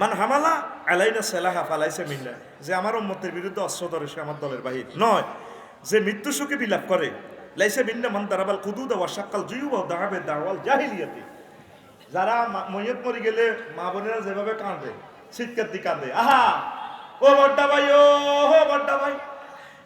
মান হামালা আলাইনা সেলাহা ফালাইছে মিল্লা। যে আমার উম্মতের বিরুদ্ধে অস্ত্র ধরে সে আমার দলের বাহির নয়। যে মৃত্যু সুখে বিলাপ করে, লাইসে মিন্না মান দারাবাল কুদুদ ওয়া শাক্কাল জুয়ু ওয়া দাহাবে দাওয়াল জাহিলিয়াতি। যারা মৈয়ত মরি গেলে মা বোনেরা যেভাবে কাঁদে শীতকার দি কাঁদে। আহা! ও বড্ডা ভাই, ও হো বড্ডা ভাই,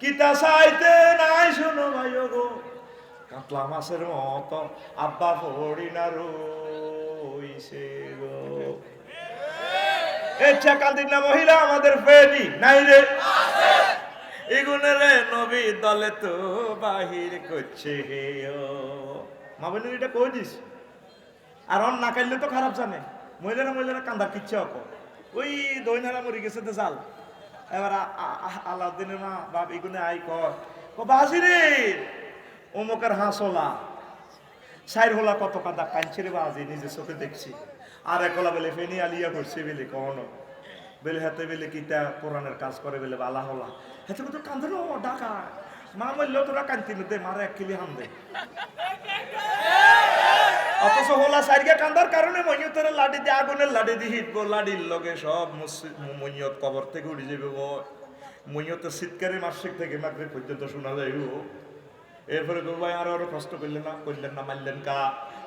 কিতা চাইতে নাই শুনো ভাই, ও গো। কাতলা মাছের মতো আব্বা পড়ি না রইছে গো। এচ্ছা কান্দির না মহিলা, আমাদের ফেরি। নাই রে। এগুনে রে নবী দলে তো বাহির করছে হে মা বোনের এটা কই দিস? আর অন না কাটলে তো খারাপ জানে। মহিলারা মহিলারা কান্দার কিচ্ছে অক ওই দৈনারা মরি গেছে তো জাল। এবার আলাউদ্দিনের মা, বাপ এগুনে আই কর। ও বাসি রে, অমুকের হাঁসলা সাইর হোলা কত কাদা কাঁদছে রে বাজি নিজে চোখে দেখছি। আর একলা বেলে ফেনি আলিয়া করছে বেলে, কখনো। বেলে হাতে বেলে কিতা কোরআনের কাজ করে বেলে বালা হলা। হাতে তো কান্দে ডাকা। মা মল্ল তোরা কান্তি দে, মারে এক কিলি হাম অথচ হোলা সাইডকে কান্দার কারণে মইয়তের লাডি দিয়ে আগুনের লাডি দিয়ে হিটবো। লাডির লগে সব মইয়ত কবর থেকে উড়ে যাবে গো মইয়তের শীতকারে মাসিক থেকে মাগরে পর্যন্ত শোনা যায় গো এরপরে তো ভাই, আরও আরও কষ্ট করলেন না করলেন না, মারলেন কা?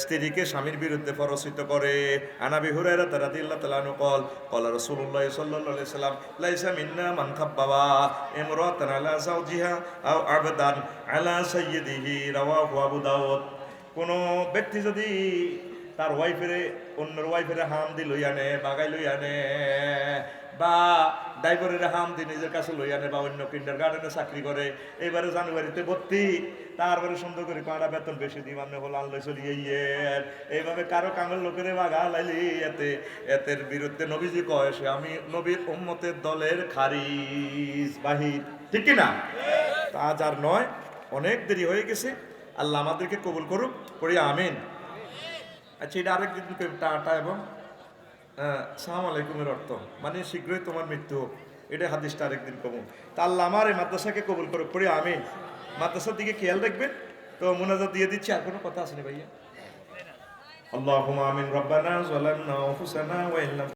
স্ত্রীকে স্বামীর বিরুদ্ধে পরচিত করে। আনাবি হুরাইরা তারা দিল্লা তালানু কল কল রাসূলুল্লাহ সাল্লাল্লাহু সাল্লাম, লাইসা মিন্না মানথাব বাবা ইমরাতান আলা যাওজিহা আও আবদান আলা সাইয়্যিদিহি রাওয়া আবু দাউদ। কোনো ব্যক্তি যদি তার ওয়াইফেরে, অন্যর ওয়াইফেরে হাম দি লই আনে বাগাই লই আনে বা ড্রাইভারের হাম দি নিজের কাছে লই আনে বা অন্য কিন্ডার গার্ডেনে চাকরি করে। এবারে জানুয়ারিতে ভর্তি। তারপরে সুন্দর করে কাঁড়া বেতন বেশি দিই মানে হল চলিয়ে ইয়ের এইভাবে কারও কামের লোকের বাগা লাইলি এতে। এতের বিরুদ্ধে নবীজি কয় সে, আমি নবীর উম্মতের দলের খারিজ, বাহির। ঠিক কি না? তা আর নয়, অনেক দেরি হয়ে গেছে। আল্লাহ আমাদেরকে কবুল করুক করি আমিন। আচ্ছা এটা আরেক দিন টাটা এবং সালাম আলাইকুমের অর্থ। মানে শীঘ্রই তোমার মৃত্যু হোক। এটা হাদিসটা আরেকদিন কমুন তা আল্লাহ আমার এই মাদ্রাসাকে কবুল করো পড়ে আমি মাদ্রাসার দিকে খেয়াল রাখবেন। তো মোনাজাত দিয়ে দিচ্ছি, আর কোনো কথা আসেনি ভাইয়া? আল্লাহ আমিন। রব্বানা আনফুসানা ওয়া ইল্লাম।